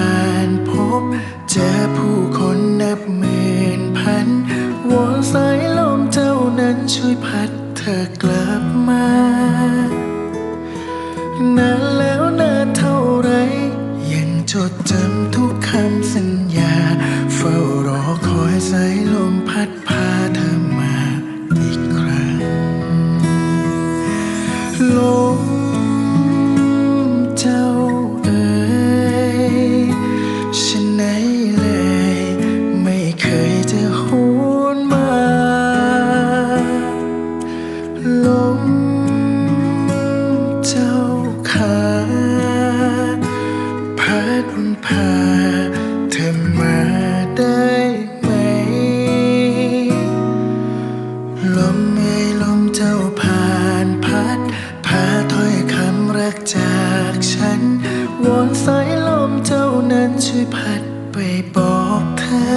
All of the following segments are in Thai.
า พันวอนสายลมเจ้านั้นช่วยพัดเธอกลับมานานแล้วนานเท่าไร ยังจดจำทุกคำสัญญา เฝ้ารอคอยสายลม พัดพาเธอมาได้ไหม ลมเอ่ยลมเจ้าผ่านพัด พาถ้อยคำรักจากฉัน วอนสายลมเจ้านั้นช่วยพัดไปบอกเธอ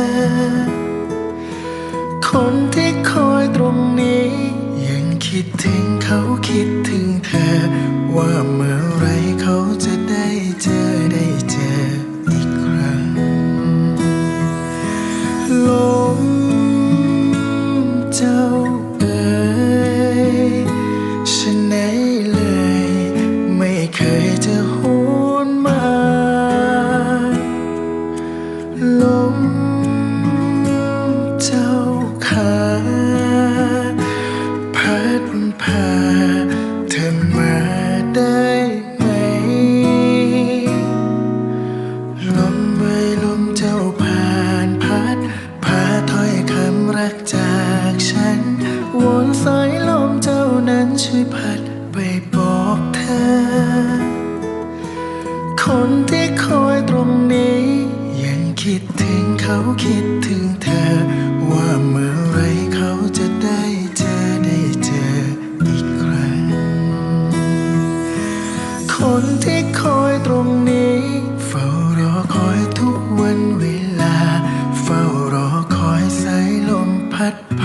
คนที่คอยตรงนี้ ยังคิดถึงเขาคิดถึงเธอ ว่าเมื่อไรเขาจะได้เจอได้ ลมเจ้าขาพัดพาเธอมาได้ไหม ลมเอ่ยลมเจ้าผ่านพัดพาถ้อยคำรักจากฉันวนสายลมเจ้านั้นช่วยพัดไปบอกเธอ คนที่คอยตรงนี้ คิดถึงเขาคิดถึงเธอ ว่าเมื่อไรเขาจะได้เจอได้เจออีกครั้ง คนที่คอยตรงนี้ เฝ้ารอคอยทุกวันเวลา เฝ้ารอคอยสายลมพัดพ